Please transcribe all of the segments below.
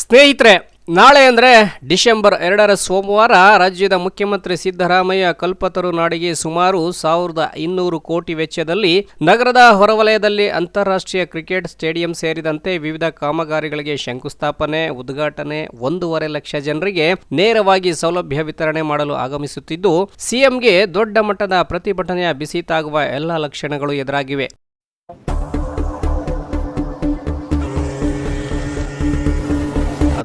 ಸ್ನೇಹಿತರೆ, ನಾಳೆ ಅಂದರೆ ಡಿಸೆಂಬರ್ ಎರಡರ ಸೋಮವಾರ ರಾಜ್ಯದ ಮುಖ್ಯಮಂತ್ರಿ ಸಿದ್ದರಾಮಯ್ಯ ಕಲ್ಪತರು ನಾಡಿಗೆ ಸುಮಾರು ಸಾವಿರದ ಇನ್ನೂರು ಕೋಟಿ ವೆಚ್ಚದಲ್ಲಿ ನಗರದ ಹೊರವಲಯದಲ್ಲಿ ಅಂತಾರಾಷ್ಟ್ರೀಯ ಕ್ರಿಕೆಟ್ ಸ್ಟೇಡಿಯಂ ಸೇರಿದಂತೆ ವಿವಿಧ ಕಾಮಗಾರಿಗಳಿಗೆ ಶಂಕುಸ್ಥಾಪನೆ, ಉದ್ಘಾಟನೆ, ಒಂದೂವರೆ ಲಕ್ಷ ಜನರಿಗೆ ನೇರವಾಗಿ ಸೌಲಭ್ಯ ವಿತರಣೆ ಮಾಡಲು ಆಗಮಿಸುತ್ತಿದ್ದು, ಸಿಎಂಗೆ ದೊಡ್ಡ ಮಟ್ಟದ ಪ್ರತಿಭಟನೆಯ ಬಿಸಿ ತಾಗುವ ಎಲ್ಲ ಲಕ್ಷಣಗಳು ಎದುರಾಗಿವೆ.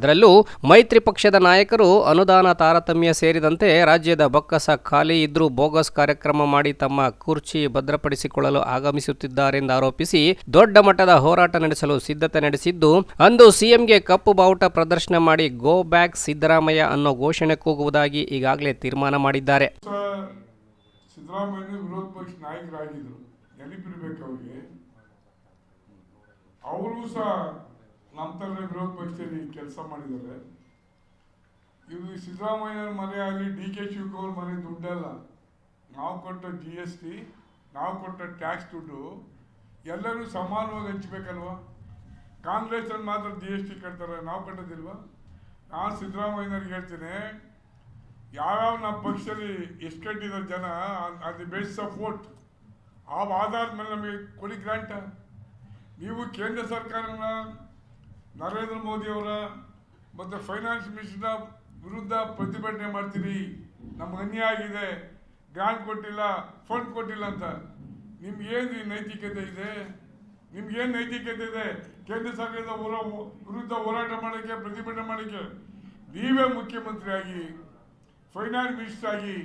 ಅದರಲ್ಲೂ ಮೈತ್ರಿ ಪಕ್ಷದ ನಾಯಕರು ಅನುದಾನ ತಾರತಮ್ಯ ಸೇರಿದಂತೆ ರಾಜ್ಯದ ಬೊಕ್ಕಸ ಖಾಲಿ ಇದ್ರೂ ಬೋಗಸ್ ಕಾರ್ಯಕ್ರಮ ಮಾಡಿ ತಮ್ಮ ಕುರ್ಚಿ ಭದ್ರಪಡಿಸಿಕೊಳ್ಳಲು ಆಗಮಿಸುತ್ತಿದ್ದಾರೆಂದು ಆರೋಪಿಸಿ ದೊಡ್ಡ ಮಟ್ಟದ ಹೋರಾಟ ನಡೆಸಲು ಸಿದ್ಧತೆ ನಡೆಸಿದ್ದು, ಅಂದು ಸಿಎಂಗೆ ಕಪ್ಪು ಬಾವುಟ ಪ್ರದರ್ಶನ ಮಾಡಿ ಗೋ ಬ್ಯಾಕ್ ಸಿದ್ದರಾಮಯ್ಯ ಅನ್ನೋ ಘೋಷಣೆ ಕೂಗುವುದಾಗಿ ಈಗಾಗಲೇ ತೀರ್ಮಾನ ಮಾಡಿದ್ದಾರೆ. ಸಿದ್ದರಾಮಯ್ಯ ವಿರೋಧ ಪಕ್ಷ ನಾಯಕರಾಗಿದ್ದರು ಅವರು ಸಹ ನಮ್ಮ ಥರ ವಿರೋಧ ಪಕ್ಷದಲ್ಲಿ ಕೆಲಸ ಮಾಡಿದ್ದಾರೆ. ಇದು ಸಿದ್ದರಾಮಯ್ಯ ಮನೆ ಆಗಲಿ, ಡಿ ಕೆ ಶಿವಕುಮಾರ್ ಮನೆ ದುಡ್ಡಲ್ಲ. ನಾವು ಕೊಟ್ಟ ಜಿ ಎಸ್ ಟಿ ನಾವು ಕೊಟ್ಟ ಟ್ಯಾಕ್ಸ್ ದುಡ್ಡು ಎಲ್ಲರೂ ಸಮಾನವಾಗಿ ಹಂಚ್ಬೇಕಲ್ವ? ಕಾಂಗ್ರೆಸ್ಸಲ್ಲಿ ಮಾತ್ರ ಜಿ ಎಸ್ ಟಿ ಕಟ್ತಾರೆ, ನಾವು ಕಟ್ಟೋದಿಲ್ವಾ? ನಾನು ಸಿದ್ದರಾಮಯ್ಯನವ್ರಿಗೆ ಹೇಳ್ತೀನಿ, ಯಾವ್ಯಾವ ನಮ್ಮ ಪಕ್ಷದಲ್ಲಿ ಎಷ್ಟು ಕಟ್ಟಿದ್ದಾರೆ ಜನ, ಅದು ಬೇಸ್ ವೋಟ್ ಆ ಆಧಾರದ ಮೇಲೆ ನಮಗೆ ಕೊಡಿ ಗ್ರಾಂಟ ನೀವು ಕೇಂದ್ರ ಸರ್ಕಾರನ ನರೇಂದ್ರ ಮೋದಿ ಅವರ ಮತ್ತು ಫೈನಾನ್ಸ್ ಮಿನಿಸ್ಟರ್ನ ವಿರುದ್ಧ ಪ್ರತಿಭಟನೆ ಮಾಡ್ತೀರಿ. ನಮ್ಗೆ ಅನ್ಯಾಯ ಆಗಿದೆ ಗ್ರಾಂಟ್ ಕೊಟ್ಟಿಲ್ಲ ಫಂಡ್ ಕೊಟ್ಟಿಲ್ಲ ಅಂತ. ನಿಮ್ಗೇನು ನೈತಿಕತೆ ಇದೆ? ನಿಮ್ಗೇನು ನೈತಿಕತೆ ಇದೆ? ಕೇಂದ್ರ ಸರ್ಕಾರದ ಹೋರಾ ವಿರುದ್ಧ ಹೋರಾಟ ಮಾಡೋಕ್ಕೆ, ಪ್ರತಿಭಟನೆ ಮಾಡೋಕ್ಕೆ ನೀವೇ ಮುಖ್ಯಮಂತ್ರಿಯಾಗಿ ಫೈನಾನ್ಸ್ ಮಿನಿಸ್ಟರ್ ಆಗಿ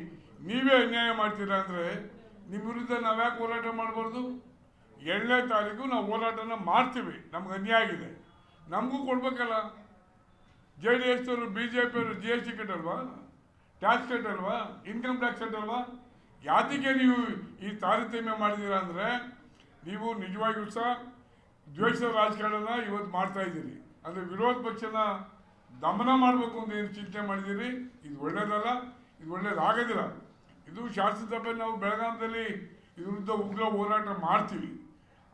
ನೀವೇ ಅನ್ಯಾಯ ಮಾಡ್ತೀರಾ ಅಂದರೆ ನಿಮ್ಮ ವಿರುದ್ಧ ನಾವ್ಯಾಕೆ ಹೋರಾಟ ಮಾಡಬಾರ್ದು? ಎರಡನೇ ತಾರೀಕು ನಾವು ಹೋರಾಟನ ಮಾಡ್ತೀವಿ. ನಮ್ಗೆ ಅನ್ಯಾಯ ಆಗಿದೆ. ನಮಗೂ ಕೊಡ್ಬೇಕಲ್ಲ. ಜೆ ಡಿ ಎಸ್ ಅವರು ಬಿ ಜೆ ಪಿಯವರು ಜಿ ಎಸ್ ಟಿ ಕಟ್ಟಲ್ವಾ? ಟ್ಯಾಕ್ಸ್ ಕಟ್ಟಲ್ವಾ? ಇನ್ಕಮ್ ಟ್ಯಾಕ್ಸ್ ಕಟ್ಟಲ್ವಾ? ಯಾತಿಗೆ ನೀವು ಈ ತಾರತಮ್ಯ ಮಾಡಿದ್ದೀರಾ ಅಂದರೆ ನೀವು ನಿಜವಾಗಿಯೂ ಸಹ ದ್ವೇಷದ ರಾಜಕಾರಣನ ಇವತ್ತು ಮಾಡ್ತಾ ಇದ್ದೀರಿ. ಅಂದರೆ ವಿರೋಧ ಪಕ್ಷನ ದಮನ ಮಾಡಬೇಕು ಅಂತ ಏನು ಚಿಂತೆ ಮಾಡಿದ್ದೀರಿ? ಇದು ಒಳ್ಳೇದಲ್ಲ, ಇದು ಒಳ್ಳೇದಾಗೋದಿಲ್ಲ. ಇದು ಶಾಸನಸಭೆ ನಾವು ಬೆಳಗಾಮದಲ್ಲಿ ಇದರಿಂದ ಉಗ್ರ ಹೋರಾಟ ಮಾಡ್ತೀವಿ.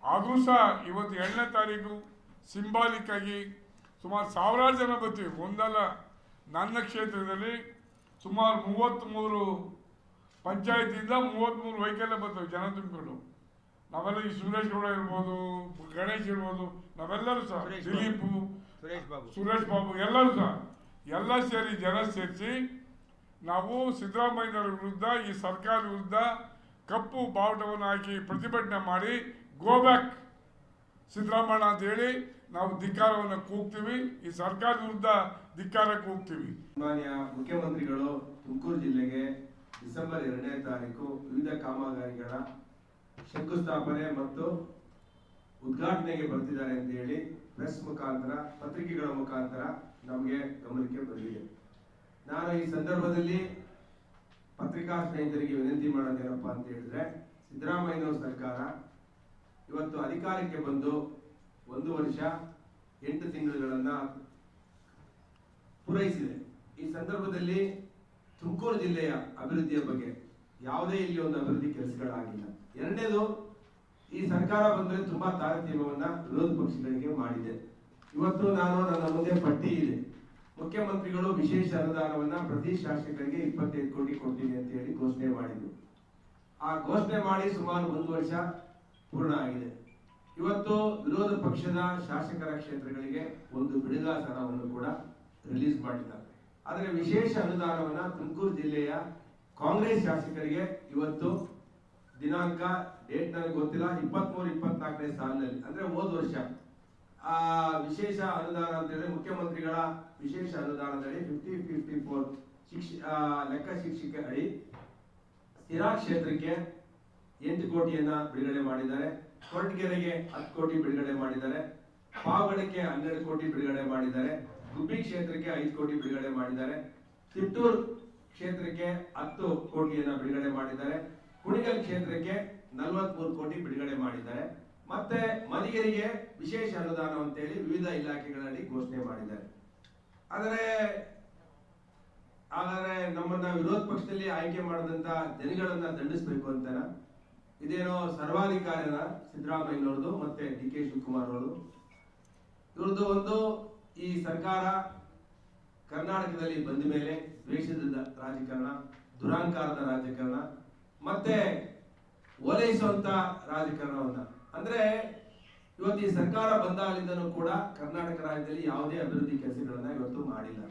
ಆದರೂ ಸಹ ಇವತ್ತು ಎರಡನೇ ತಾರೀಕು ಸಿಂಬಾಲಿಕ್ ಆಗಿ ಸುಮಾರು ಸಾವಿರಾರು ಜನ ಬರ್ತೀವಿ. ಒಂದಲ್ಲ ನನ್ನ ಕ್ಷೇತ್ರದಲ್ಲಿ ಸುಮಾರು ಮೂವತ್ತ್ಮೂರು ಪಂಚಾಯತಿಯಿಂದ ಮೂವತ್ತ್ಮೂರು ವೈಕಲ್ಯ ಬರ್ತವೆ ಜನ ತುಂಬಿಕೊಂಡು. ನಾವೆಲ್ಲ ಈ ಸುರೇಶ್ ಗೌಡ ಇರ್ಬೋದು ಗಣೇಶ್ ಇರ್ಬೋದು ನಾವೆಲ್ಲರೂ ಸಹ ದಿಲೀಪು ಸುರೇಶ್ ಬಾಬು. ಸುರೇಶ್ ಬಾಬು ಎಲ್ಲರೂ ಸಹ ಎಲ್ಲ ಸೇರಿ ಜನ ಸೇರಿಸಿ ನಾವು ಸಿದ್ದರಾಮಯ್ಯನವರ ವಿರುದ್ಧ ಈ ಸರ್ಕಾರ ವಿರುದ್ಧ ಕಪ್ಪು ಬಾವುಟವನ್ನು ಹಾಕಿ ಪ್ರತಿಭಟನೆ ಮಾಡಿ ಗೋ ಬ್ಯಾಕ್ ಸಿದ್ದರಾಮಯ್ಯ ಅಂತ ಹೇಳಿ ನಾವು ಧಿಕ್ಕಾರವನ್ನು ಕೂಗ್ತೀವಿ, ಈ ಸರ್ಕಾರದ ವಿರುದ್ಧ ಧಿಕ್ಕಾರ ಕೂಗ್ತೀವಿ ಮಾನ್ಯ ಮುಖ್ಯಮಂತ್ರಿಗಳು ತುಮಕೂರು ಜಿಲ್ಲೆಗೆ ಡಿಸೆಂಬರ್ ಎರಡನೇ ತಾರೀಕು ವಿವಿಧ ಕಾಮಗಾರಿಗಳ ಶಂಕುಸ್ಥಾಪನೆ ಮತ್ತು ಉದ್ಘಾಟನೆಗೆ ಬರ್ತಿದ್ದಾರೆ ಅಂತ ಹೇಳಿ ಪ್ರೆಸ್ ಮುಖಾಂತರ, ಪತ್ರಿಕೆಗಳ ಮುಖಾಂತರ ನಮಗೆ ಗಮನಕ್ಕೆ ಬಂದಿದೆ. ನಾನು ಈ ಸಂದರ್ಭದಲ್ಲಿ ಪತ್ರಿಕಾ ಸ್ನೇಹಿತರಿಗೆ ವಿನಂತಿ ಮಾಡೋದೇನಪ್ಪ ಅಂತ ಹೇಳಿದ್ರೆ, ಸಿದ್ದರಾಮಯ್ಯನವರ ಸರ್ಕಾರ ಇವತ್ತು ಅಧಿಕಾರಕ್ಕೆ ಬಂದು ವರ್ಷ ಎಂಟು ತಿಂಗಳುಗಳನ್ನ ಪೂರೈಸಿದೆ. ಈ ಸಂದರ್ಭದಲ್ಲಿ ತುಮಕೂರು ಜಿಲ್ಲೆಯ ಅಭಿವೃದ್ಧಿಯ ಬಗ್ಗೆ ಯಾವುದೇ ಇಲ್ಲಿ ಒಂದು ಅಭಿವೃದ್ಧಿ ಕೆಲಸಗಳಾಗಿಲ್ಲ. ಎರಡನೇದು, ಈ ಸರ್ಕಾರ ಬಂದರೆ ತುಂಬಾ ತಾರತಮ್ಯವನ್ನ ವಿರೋಧ ಪಕ್ಷಗಳಿಗೆ ಮಾಡಿದೆ. ಇವತ್ತು ನಾನು ನನ್ನ ಮುಂದೆ ಪಟ್ಟಿ ಇದೆ. ಮುಖ್ಯಮಂತ್ರಿಗಳು ವಿಶೇಷ ಅನುದಾನವನ್ನ ಪ್ರತಿ ಶಾಸಕರಿಗೆ ಇಪ್ಪತ್ತೈದು ಕೋಟಿ ಕೊಡ್ತೀನಿ ಅಂತ ಹೇಳಿ ಘೋಷಣೆ ಮಾಡಿದ್ರು. ಆ ಘೋಷಣೆ ಮಾಡಿ ಸುಮಾರು ಒಂದು ವರ್ಷ ಪೂರ್ಣ ಆಗಿದೆ. ಇವತ್ತು ವಿರೋಧ ಪಕ್ಷದ ಶಾಸಕರ ಕ್ಷೇತ್ರಗಳಿಗೆ ಒಂದು ಬಿಡುಗಾಸ ಹಣವನ್ನು ಕೂಡ ರಿಲೀಸ್ ಮಾಡಿದ್ದಾರೆ. ಆದರೆ ವಿಶೇಷ ಅನುದಾನವನ್ನು ತುಮಕೂರು ಜಿಲ್ಲೆಯ ಕಾಂಗ್ರೆಸ್ ಶಾಸಕರಿಗೆ ಇವತ್ತು ದಿನಾಂಕ ಡೇಟ್ ನನಗೆ ಗೊತ್ತಿಲ್ಲ, ಇಪ್ಪತ್ಮೂರು, ಇಪ್ಪತ್ನಾಲ್ಕನೇ ಸಾಲಿನಲ್ಲಿ, ಅಂದ್ರೆ ಹೋದ ವರ್ಷ. ಆ ವಿಶೇಷ ಅನುದಾನ ಅಂತ ಹೇಳಿದ್ರೆ ಮುಖ್ಯಮಂತ್ರಿಗಳ ವಿಶೇಷ ಅನುದಾನದಲ್ಲಿ ಫಿಫ್ಟಿ ಫಿಫ್ಟಿ ಫೋರ್ ಶಿಕ್ಷ ಲೆಕ್ಕ ಶಿಕ್ಷಕ ಅಡಿ ಸ್ಥಿರಾ ಕ್ಷೇತ್ರಕ್ಕೆ ಎಂಟು ಕೋಟಿಯನ್ನ ಬಿಡುಗಡೆ ಮಾಡಿದ್ದಾರೆ. ಕೊರಟಗೆರೆಗೆ ಹತ್ತು ಕೋಟಿ ಬಿಡುಗಡೆ ಮಾಡಿದ್ದಾರೆ. ಪಾವಗಡಕ್ಕೆ ಹನ್ನೆರಡು ಕೋಟಿ ಬಿಡುಗಡೆ ಮಾಡಿದ್ದಾರೆ. ಗುಬ್ಬಿ ಕ್ಷೇತ್ರಕ್ಕೆ ಐದು ಕೋಟಿ ಬಿಡುಗಡೆ ಮಾಡಿದ್ದಾರೆ. ತಿಟ್ಟೂರು ಕ್ಷೇತ್ರಕ್ಕೆ ಹತ್ತು ಕೋಟಿಯನ್ನ ಬಿಡುಗಡೆ ಮಾಡಿದ್ದಾರೆ. ಕುಣಿಗಲ್ ಕ್ಷೇತ್ರಕ್ಕೆ ನಲವತ್ಮೂರು ಕೋಟಿ ಬಿಡುಗಡೆ ಮಾಡಿದ್ದಾರೆ. ಮತ್ತೆ ಮಲಿಗೆರಿಗೆ ವಿಶೇಷ ಅನುದಾನ ಅಂತೇಳಿ ವಿವಿಧ ಇಲಾಖೆಗಳಲ್ಲಿ ಘೋಷಣೆ ಮಾಡಿದ್ದಾರೆ. ಆದರೆ ಆದರೆ ನಮ್ಮನ್ನ ವಿರೋಧ ಪಕ್ಷದಲ್ಲಿ ಆಯ್ಕೆ ಮಾಡಿದಂತ ಜನಗಳನ್ನ ದಂಡಿಸ್ಬೇಕು ಅಂತನ? ಇದೇನೋ ಸರ್ವಾಧಿಕಾರಿನ ಸಿದ್ದರಾಮಯ್ಯನವ್ರದ್ದು, ಮತ್ತೆ ಡಿ ಕೆ ಶಿವಕುಮಾರ್ ಅವರು ಇವ್ರದ್ದು ಒಂದು ಈ ಸರ್ಕಾರ ಕರ್ನಾಟಕದಲ್ಲಿ ಬಂದ ಮೇಲೆ ದ್ವೇಷದ ರಾಜಕಾರಣ, ದುರಾಂಕಾರದ ರಾಜಕಾರಣ, ಮತ್ತೆ ಓಲೈಸುವಂತ ರಾಜಕಾರಣವನ್ನ. ಅಂದ್ರೆ ಇವತ್ತು ಈ ಸರ್ಕಾರ ಬಂದಾಗಲಿಂದನೂ ಕೂಡ ಕರ್ನಾಟಕ ರಾಜ್ಯದಲ್ಲಿ ಯಾವುದೇ ಅಭಿವೃದ್ಧಿ ಕೆಲಸಗಳನ್ನ ಇವತ್ತು ಮಾಡಿಲ್ಲ.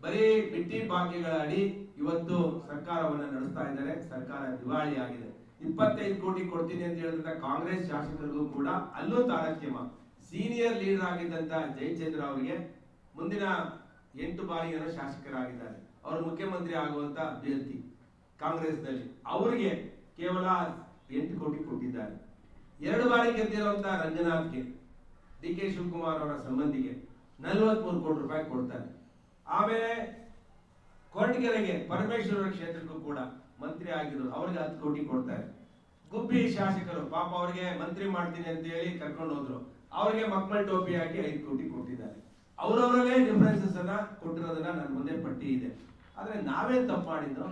ಬರೀ ಬಿಟ್ಟಿ ಭಾಗ್ಯಗಳ ಅಡಿ ಇವತ್ತು ಸರ್ಕಾರವನ್ನ ನಡೆಸ್ತಾ ಇದ್ದಾರೆ. ಸರ್ಕಾರ ದಿವಾಳಿ ಆಗಿದೆ ಇಪ್ಪತ್ತೈದು ಕೋಟಿ ಕೊಡ್ತೀನಿ ಅಂತ ಹೇಳಿದಂತ ಕಾಂಗ್ರೆಸ್ ಶಾಸಕರಿಗೂ ಕೂಡ ಅಲ್ಲೂ ತಾರತಮ್ಯ. ಸೀನಿಯರ್ ಲೀಡರ್ ಆಗಿದ್ದಂತ ಜಯಚಂದ್ರ ಅವರಿಗೆ ಮುಂದಿನ ಎಂಟು ಬಾರಿಯ ಶಾಸಕರಾಗಿದ್ದಾರೆ. ಅವರು ಮುಖ್ಯಮಂತ್ರಿ ಆಗುವಂತ ಅಭ್ಯರ್ಥಿ ಕಾಂಗ್ರೆಸ್ನಲ್ಲಿ. ಅವರಿಗೆ ಕೇವಲ ಎಂಟು ಕೋಟಿ ಕೊಟ್ಟಿದ್ದಾರೆ. ಎರಡು ಬಾರಿ ಗೆದ್ದಿರುವಂತ ರಂಗನಾಥ್ಗೆ ಡಿ ಕೆ ಶಿವಕುಮಾರ್ ಅವರ ಸಂಬಂಧಿಗೆ ನಲವತ್ಮೂರು ಕೋಟಿ ರೂಪಾಯಿ ಕೊಡ್ತಾರೆ. ಆಮೇಲೆ ಕೊರಟಗೆರೆಗೆ ಪರಮೇಶ್ವರ ಕ್ಷೇತ್ರಕ್ಕೂ ಕೂಡ ಮಂತ್ರಿ ಆಗಿರೋರು ಅವ್ರಿಗೆ ಹತ್ತು ಕೋಟಿ ಕೊಡ್ತಾರೆ. ಗುಬ್ಬಿ ಶಾಸಕರು, ಪಾಪ ಅವ್ರಿಗೆ ಮಂತ್ರಿ ಮಾಡ್ತೀನಿ ಅಂತ ಹೇಳಿ ಕರ್ಕೊಂಡು ಹೋದ್ರು. ಅವ್ರಿಗೆ ಮಕ್ಕಳ ಟೋಪಿ ಹಾಕಿ ಐದು ಕೋಟಿ ಕೊಟ್ಟಿದ್ದಾರೆ. ಅವರವರಲ್ಲೇ ಡಿಫರೆನ್ಸಸ್ ಅನ್ನ ಕೊಟ್ಟಿರೋದನ್ನ ನನ್ನ ಮುಂದೆ ಪಟ್ಟಿ ಇದೆ. ಆದ್ರೆ ನಾವೇ ತಪ್ಪು ಮಾಡಿದ್ರು.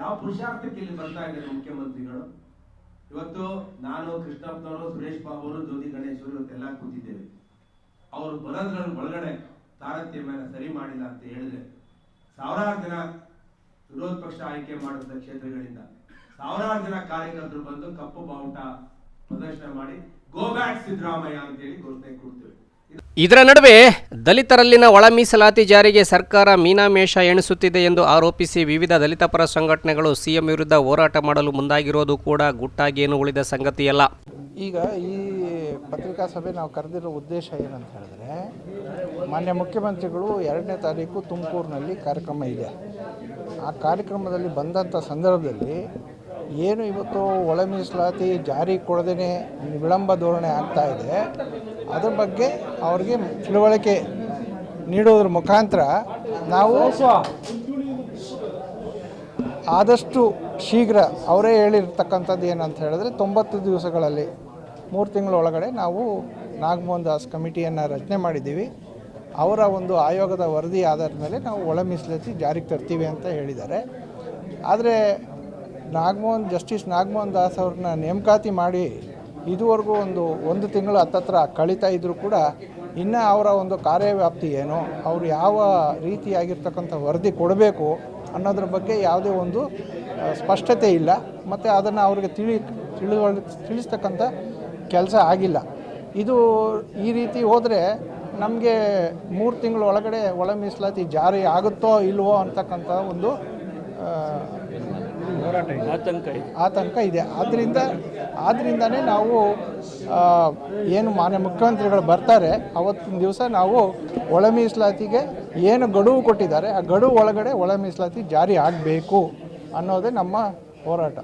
ಯಾವ ಪುರುಷಾರ್ಥಕ್ಕೆ ಇಲ್ಲಿ ಬರ್ತಾ ಇದ್ದಾರೆ ಮುಖ್ಯಮಂತ್ರಿಗಳು? ಇವತ್ತು ನಾನು ಕೃಷ್ಣಪ್ಪನವರು ಸುರೇಶ್ ಬಾಬು ಅವರು ಜ್ಯೋತಿ ಗಣೇಶ್ವರು ಇವತ್ತೆಲ್ಲ ಕೂತಿದ್ದೇವೆ. ಅವರು ಬರೋದ್ರ ಒಳಗಡೆ ತಾರತಮ್ಯನ ಸರಿ ಮಾಡಿಲ್ಲ ಅಂತ ಹೇಳಿದ್ರೆ, ಸಾವಿರಾರು ಜನ ವಿರೋಧ ಪಕ್ಷ ಆಯ್ಕೆ ಮಾಡಿದ ಕ್ಷೇತ್ರಗಳಿಂದ ಸಾವಿರಾರು ಜನ ಕಾರ್ಯಕರ್ತರು ಬಂದು ಕಪ್ಪು ಬಾವುಟ ಪ್ರದರ್ಶನ ಮಾಡಿ ಗೋ ಬ್ಯಾಕ್ ಸಿದ್ದರಾಮಯ್ಯ ಅಂತೇಳಿ ಘೋಷಣೆ ಕೊಡ್ತೇವೆ. ಇದರ ನಡುವೆ ದಲಿತರಲ್ಲಿನ ಒಳ ಮೀಸಲಾತಿ ಜಾರಿಗೆ ಸರ್ಕಾರ ಮೀನಾಮೇಷ ಎಣಿಸುತ್ತಿದೆ ಎಂದು ಆರೋಪಿಸಿ ವಿವಿಧ ದಲಿತ ಪರ ಸಂಘಟನೆಗಳು ಸಿಎಂ ವಿರುದ್ಧ ಹೋರಾಟ ಮಾಡಲು ಮುಂದಾಗಿರೋದು ಕೂಡ ಗುಟ್ಟಾಗೇನು ಉಳಿದ ಸಂಗತಿಯಲ್ಲ. ಈಗ ಈ ಪತ್ರಿಕಾ ಸಭೆ ನಾವು ಕರೆದಿರೋ ಉದ್ದೇಶ ಏನಂತ ಹೇಳಿದ್ರೆ ಮಾನ್ಯ ಮುಖ್ಯಮಂತ್ರಿಗಳು ಎರಡನೇ ತಾರೀಕು ತುಮಕೂರಿನಲ್ಲಿ ಕಾರ್ಯಕ್ರಮ ಇದೆ. ಆ ಕಾರ್ಯಕ್ರಮದಲ್ಲಿ ಬಂದಂಥ ಸಂದರ್ಭದಲ್ಲಿ ಏನು ಇವತ್ತು ಒಳ ಮೀಸಲಾತಿ ಜಾರಿ ಕೊಡದೇ ವಿಳಂಬ ಧೋರಣೆ ಆಗ್ತಾ ಇದೆ, ಅದ್ರ ಬಗ್ಗೆ ಅವ್ರಿಗೆ ತಿಳುವಳಿಕೆ ನೀಡೋದ್ರ ಮುಖಾಂತರ ನಾವು ಆದಷ್ಟು ಶೀಘ್ರ ಅವರೇ ಹೇಳಿರ್ತಕ್ಕಂಥದ್ದು ಏನಂತ ಹೇಳಿದ್ರೆ ತೊಂಬತ್ತು ದಿವಸಗಳಲ್ಲಿ ಮೂರು ತಿಂಗಳ ಒಳಗಡೆ ನಾವು ನಾಗಮೋಹನ್ ದಾಸ್ ಕಮಿಟಿಯನ್ನು ರಚನೆ ಮಾಡಿದ್ದೀವಿ. ಅವರ ಒಂದು ಆಯೋಗದ ವರದಿ ಆಧಾರದ ಮೇಲೆ ನಾವು ಒಳ ಮೀಸಲಾತಿ ಜಾರಿಗೆ ತರ್ತೀವಿ ಅಂತ ಹೇಳಿದ್ದಾರೆ. ಆದರೆ ನಾಗಮೋಹನ್, ಜಸ್ಟಿಸ್ ನಾಗಮೋಹನ್ ದಾಸ್ ಅವ್ರನ್ನ ನೇಮಕಾತಿ ಮಾಡಿ ಇದುವರೆಗೂ ಒಂದು ಒಂದು ತಿಂಗಳು ಹತ್ತತ್ರ ಕಳೀತಾ ಇದ್ದರೂ ಕೂಡ ಇನ್ನು ಅವರ ಒಂದು ಕಾರ್ಯವ್ಯಾಪ್ತಿ ಏನು, ಅವರು ಯಾವ ರೀತಿಯಾಗಿರ್ತಕ್ಕಂಥ ವರದಿ ಕೊಡಬೇಕು ಅನ್ನೋದ್ರ ಬಗ್ಗೆ ಯಾವುದೇ ಒಂದು ಸ್ಪಷ್ಟತೆ ಇಲ್ಲ. ಮತ್ತು ಅದನ್ನು ಅವ್ರಿಗೆ ತಿಳಿ ತಿಳಿದು ತಿಳಿಸ್ತಕ್ಕಂಥ ಕೆಲಸ ಆಗಿಲ್ಲ. ಇದು ಈ ರೀತಿ ಹೋದರೆ ನಮಗೆ ಮೂರು ತಿಂಗಳ ಒಳಗಡೆ ಒಳ ಮೀಸಲಾತಿ ಜಾರಿ ಆಗುತ್ತೋ ಇಲ್ವೋ ಅಂತಕ್ಕಂಥ ಒಂದು ಆ, ಆತಂಕ ಇದೆ. ಆದ್ದರಿಂದ ಆದ್ದರಿಂದನೇ ನಾವು ಏನು ಮಾನ್ಯ ಮುಖ್ಯಮಂತ್ರಿಗಳು ಬರ್ತಾರೆ ಅವತ್ತಿನ ದಿವಸ ನಾವು ಒಳ ಮೀಸಲಾತಿಗೆ ಏನು ಗಡುವು ಕೊಟ್ಟಿದ್ದಾರೆ ಆ ಗಡುವು ಒಳಗಡೆ ಒಳ ಮೀಸಲಾತಿ ಜಾರಿ ಆಗಬೇಕು ಅನ್ನೋದೇ ನಮ್ಮ ಹೋರಾಟ.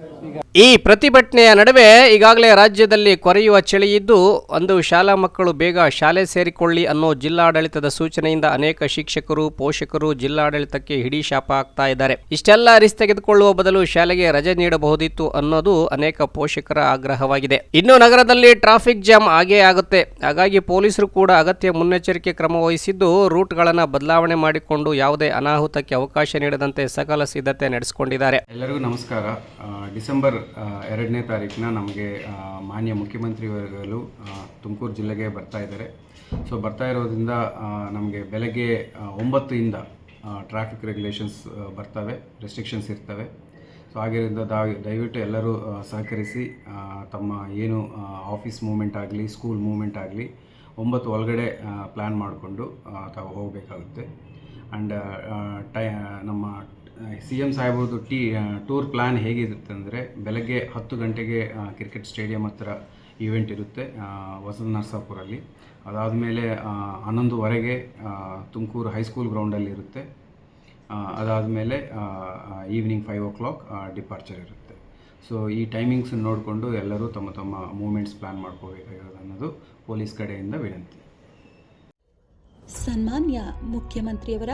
ಈ ಪ್ರತಿಭಟನೆಯ ನಡುವೆ ಈಗಾಗಲೇ ರಾಜ್ಯದಲ್ಲಿ ಕೊರೆಯುವ ಚಳಿ ಇದ್ದು ಒಂದು ಶಾಲಾ ಮಕ್ಕಳು ಬೇಗ ಶಾಲೆ ಸೇರಿಕೊಳ್ಳಿ ಅನ್ನೋ ಜಿಲ್ಲಾಡಳಿತದ ಸೂಚನೆಯಿಂದ ಅನೇಕ ಶಿಕ್ಷಕರು ಪೋಷಕರು ಜಿಲ್ಲಾಡಳಿತಕ್ಕೆ ಹಿಡಿ ಶಾಪ ಆಗ್ತಾ ಇದ್ದಾರೆ. ಇಷ್ಟೆಲ್ಲ ರಿಸ್ ತೆಗೆದುಕೊಳ್ಳುವ ಬದಲು ಶಾಲೆಗೆ ರಜೆ ನೀಡಬಹುದಿತ್ತು ಅನ್ನೋದು ಅನೇಕ ಪೋಷಕರ ಆಗ್ರಹವಾಗಿದೆ. ಇನ್ನು ನಗರದಲ್ಲಿ ಟ್ರಾಫಿಕ್ ಜಾಮ್ ಆಗೇ ಆಗುತ್ತೆ. ಹಾಗಾಗಿ ಪೊಲೀಸರು ಕೂಡ ಅಗತ್ಯ ಮುನ್ನೆಚ್ಚರಿಕೆ ಕ್ರಮ ವಹಿಸಿದ್ದು ರೂಟ್ಗಳನ್ನು ಬದಲಾವಣೆ ಮಾಡಿಕೊಂಡು ಯಾವುದೇ ಅನಾಹುತಕ್ಕೆ ಅವಕಾಶ ನೀಡದಂತೆ ಸಕಲ ಸಿದ್ಧತೆ ನಡೆಸಿಕೊಂಡಿದ್ದಾರೆ. ಎಲ್ಲರಿಗೂ ನಮಸ್ಕಾರ. ಡಿಸೆಂಬರ್ ಎರಡನೇ ತಾರೀಕಿನ ನಮಗೆ ಮಾನ್ಯ ಮುಖ್ಯಮಂತ್ರಿಗಳು ತುಮಕೂರು ಜಿಲ್ಲೆಗೆ ಬರ್ತಾ ಇದ್ದಾರೆ. ಸೊ ಬರ್ತಾ ಇರೋದ್ರಿಂದ ನಮಗೆ ಬೆಳಗ್ಗೆ ಒಂಬತ್ತರಿಂದ ಟ್ರಾಫಿಕ್ ರೆಗ್ಯುಲೇಷನ್ಸ್ ಬರ್ತವೆ ರೆಸ್ಟ್ರಿಕ್ಷನ್ಸ್ ಇರ್ತವೆ. ಸೊ ಹಾಗಿರೋದ್ರಿಂದ ದಾ- ದಯವಿಟ್ಟು ಎಲ್ಲರೂ ಸಹಕರಿಸಿ ತಮ್ಮ ಏನು ಆಫೀಸ್ ಮೂಮೆಂಟ್ ಆಗಲಿ ಸ್ಕೂಲ್ ಮೂಮೆಂಟ್ ಆಗಲಿ, ಒಂಬತ್ತು ಒಳಗಡೆ ಪ್ಲ್ಯಾನ್ ಮಾಡಿಕೊಂಡು ತಾವು ಹೋಗಬೇಕಾಗುತ್ತೆ. ಆ್ಯಂಡ್ ಟೈ ನಮ್ಮ ಸಿ ಎಂ ಸಾಹೇಬ್ರದ್ದು ಟೀ ಟೂರ್ ಪ್ಲ್ಯಾನ್ ಹೇಗಿರುತ್ತೆ ಅಂದರೆ ಬೆಳಗ್ಗೆ ಹತ್ತು ಗಂಟೆಗೆ ಕ್ರಿಕೆಟ್ ಸ್ಟೇಡಿಯಂ ಹತ್ತಿರ ಈವೆಂಟ್ ಇರುತ್ತೆ ವಸಂತ ನರಸಾಪುರಲ್ಲಿ. ಅದಾದಮೇಲೆ ಹನ್ನೊಂದುವರೆಗೆ ತುಮಕೂರು ಹೈಸ್ಕೂಲ್ ಗ್ರೌಂಡಲ್ಲಿ ಇರುತ್ತೆ. ಅದಾದಮೇಲೆ evening five o'clock departure ಇರುತ್ತೆ. ಸೊ ಈ ಟೈಮಿಂಗ್ಸ್ ನೋಡಿಕೊಂಡು ಎಲ್ಲರೂ ತಮ್ಮ ತಮ್ಮ ಮೂಮೆಂಟ್ಸ್ ಪ್ಲ್ಯಾನ್ ಮಾಡ್ಕೋಬೇಕಾಗಿರೋದು ಅನ್ನೋದು ಪೊಲೀಸ್ ಕಡೆಯಿಂದ ವಿನಂತಿ. ಸನ್ಮಾನ್ಯ ಮುಖ್ಯಮಂತ್ರಿಯವರ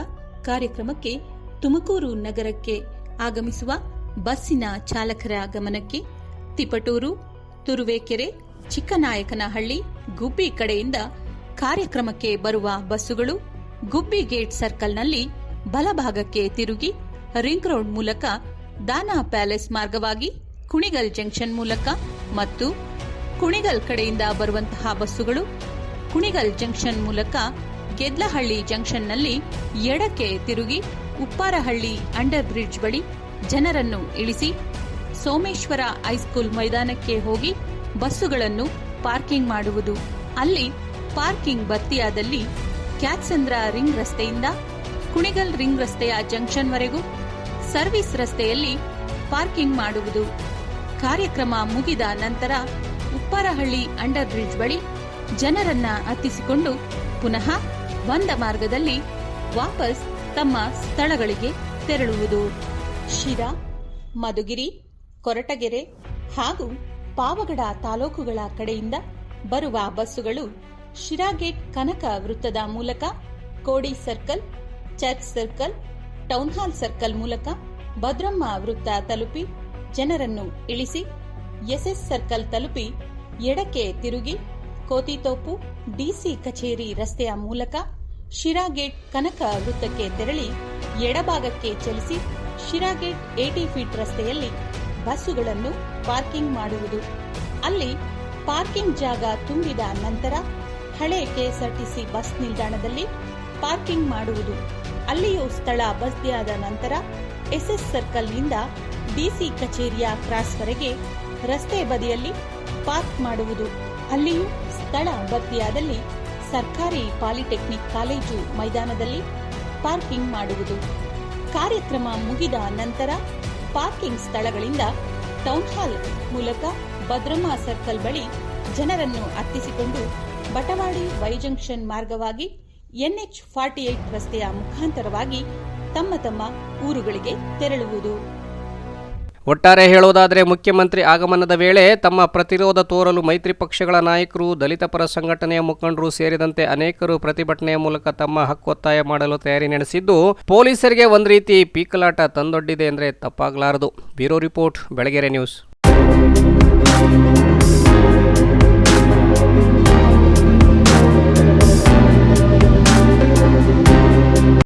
ಕಾರ್ಯಕ್ರಮಕ್ಕೆ ತುಮಕೂರು ನಗರಕ್ಕೆ ಆಗಮಿಸುವ ಬಸ್ಸಿನ ಚಾಲಕರ ಗಮನಕ್ಕೆ ತಿಪಟೂರು, ತುರುವೇಕೆರೆ, ಚಿಕ್ಕನಾಯಕನಹಳ್ಳಿ, ಗುಬ್ಬಿ ಕಡೆಯಿಂದ ಕಾರ್ಯಕ್ರಮಕ್ಕೆ ಬರುವ ಬಸ್ಸುಗಳು ಗುಬ್ಬಿ ಗೇಟ್ ಸರ್ಕಲ್ನಲ್ಲಿ ಬಲಭಾಗಕ್ಕೆ ತಿರುಗಿ ರಿಂಗ್ ರೋಡ್ ಮೂಲಕ ದಾನಾ ಪ್ಯಾಲೇಸ್ ಮಾರ್ಗವಾಗಿ ಕುಣಿಗಲ್ ಜಂಕ್ಷನ್ ಮೂಲಕ ಮತ್ತು ಕುಣಿಗಲ್ ಕಡೆಯಿಂದ ಬರುವಂತಹ ಬಸ್ಸುಗಳು ಕುಣಿಗಲ್ ಜಂಕ್ಷನ್ ಮೂಲಕ ಗೆದ್ಲಹಳ್ಳಿ ಜಂಕ್ಷನ್ನಲ್ಲಿ ಎಡಕ್ಕೆ ತಿರುಗಿ ಉಪ್ಪಾರಹಳ್ಳಿ ಅಂಡರ್ ಬ್ರಿಡ್ಜ್ ಬಳಿ ಜನರನ್ನು ಇಳಿಸಿ ಸೋಮೇಶ್ವರ ಹೈಸ್ಕೂಲ್ ಮೈದಾನಕ್ಕೆ ಹೋಗಿ ಬಸ್ಸುಗಳನ್ನು ಪಾರ್ಕಿಂಗ್ ಮಾಡುವುದು. ಅಲ್ಲಿ ಪಾರ್ಕಿಂಗ್ ಭರ್ತಿಯಾದಲ್ಲಿ ಕ್ಯಾತ್ಸಂದ್ರ ರಿಂಗ್ ರಸ್ತೆಯಿಂದ ಕುಣಿಗಲ್ ರಿಂಗ್ ರಸ್ತೆಯ ಜಂಕ್ಷನ್ವರೆಗೂ ಸರ್ವಿಸ್ ರಸ್ತೆಯಲ್ಲಿ ಪಾರ್ಕಿಂಗ್ ಮಾಡುವುದು. ಕಾರ್ಯಕ್ರಮ ಮುಗಿದ ನಂತರ ಉಪ್ಪಾರಹಳ್ಳಿ ಅಂಡರ್ ಬ್ರಿಡ್ಜ್ ಬಳಿ ಜನರನ್ನ ಹತ್ತಿಸಿಕೊಂಡು ಪುನಃ ಬಂದ ಮಾರ್ಗದಲ್ಲಿ ವಾಪಸ್ ತಮ್ಮ ಸ್ಥಳಗಳಿಗೆ ತೆರಳುವುದು. ಶಿರಾ, ಮಧುಗಿರಿ, ಕೊರಟಗೆರೆ ಹಾಗೂ ಪಾವಗಡ ತಾಲೂಕುಗಳ ಕಡೆಯಿಂದ ಬರುವ ಬಸ್ಸುಗಳು ಶಿರಾಗೇಟ್ ಕನಕ ವೃತ್ತದ ಮೂಲಕ, Kodi circle, church circle, town hall circle ಮೂಲಕ ಭದ್ರಮ್ಮ ವೃತ್ತ ತಲುಪಿ ಜನರನ್ನು ಇಳಿಸಿ, ಎಸ್ಎಸ್ ಸರ್ಕಲ್ ತಲುಪಿ ಎಡಕ್ಕೆ ತಿರುಗಿ ಕೋತಿತೋಪು ಡಿಸಿ ಕಚೇರಿ ರಸ್ತೆಯ ಮೂಲಕ ಶಿರಾಗೇಟ್ ಕನಕ ವೃತ್ತಕ್ಕೆ ತೆರಳಿ ಎಡಭಾಗಕ್ಕೆ ಚಲಿಸಿ ಶಿರಾಗೇಟ್ ಏಟಿ ಫೀಟ್ ರಸ್ತೆಯಲ್ಲಿ ಬಸ್ಸುಗಳನ್ನು ಪಾರ್ಕಿಂಗ್ ಮಾಡುವುದು. ಅಲ್ಲಿ ಪಾರ್ಕಿಂಗ್ ಜಾಗ ತುಂಬಿದ ನಂತರ ಹಳೆ ಕೆಎಸ್ಆರ್ಟಿಸಿ ಬಸ್ ನಿಲ್ದಾಣದಲ್ಲಿ ಪಾರ್ಕಿಂಗ್ ಮಾಡುವುದು. ಅಲ್ಲಿಯೂ ಸ್ಥಳ ಬಸ್ತಿಯಾದ ನಂತರ ಎಸ್ಎಸ್ ಸರ್ಕಲ್ನಿಂದ ಡಿಸಿ ಕಚೇರಿಯ ಕ್ರಾಸ್ವರೆಗೆ ರಸ್ತೆ ಬದಿಯಲ್ಲಿ ಪಾರ್ಕ್ ಮಾಡುವುದು. ಅಲ್ಲಿಯೂ ಸ್ಥಳ ಭರ್ತಿಯಾದಲ್ಲಿ ಸರ್ಕಾರಿ ಪಾಲಿಟೆಕ್ನಿಕ್ ಕಾಲೇಜು ಮೈದಾನದಲ್ಲಿ ಪಾರ್ಕಿಂಗ್ ಮಾಡುವುದು. ಕಾರ್ಯಕ್ರಮ ಮುಗಿದ ನಂತರ ಪಾರ್ಕಿಂಗ್ ಸ್ಥಳಗಳಿಂದ ಟೌನ್ಹಾಲ್ ಮೂಲಕ ಭದ್ರಮ್ಮ ಸರ್ಕಲ್ ಬಳಿ ಜನರನ್ನು ಅತ್ತಿಸಿಕೊಂಡು ಬಟವಾಡಿ ವೈಜಂಕ್ಷನ್ ಮಾರ್ಗವಾಗಿ ಎನ್ಎಚ್ ಫಾರ್ಟಿ ಏಟ್ ರಸ್ತೆಯ ಮುಖಾಂತರವಾಗಿ ತಮ್ಮ ತಮ್ಮ ಊರುಗಳಿಗೆ ತೆರಳುವುದು. ಒಟ್ಟಾರೆ ಹೇಳೋದಾದರೆ ಮುಖ್ಯಮಂತ್ರಿ ಆಗಮನದ ವೇಳೆ ತಮ್ಮ ಪ್ರತಿರೋಧ ತೋರಲು ಮೈತ್ರಿ ಪಕ್ಷಗಳ ನಾಯಕರು, ದಲಿತ ಪರ ಸಂಘಟನೆಯ ಮುಖಂಡರು ಸೇರಿದಂತೆ ಅನೇಕರು ಪ್ರತಿಭಟನೆಯ ಮೂಲಕ ತಮ್ಮ ಹಕ್ಕೊತ್ತಾಯ ಮಾಡಲು ತಯಾರಿ ನಡೆಸಿದ್ದು, ಪೊಲೀಸರಿಗೆ ಒಂದು ರೀತಿ ಪೀಕಲಾಟ ತಂದೊಡ್ಡಿದೆ ಅಂದರೆ ತಪ್ಪಾಗಲಾರದು. Bureau report, Belagere news.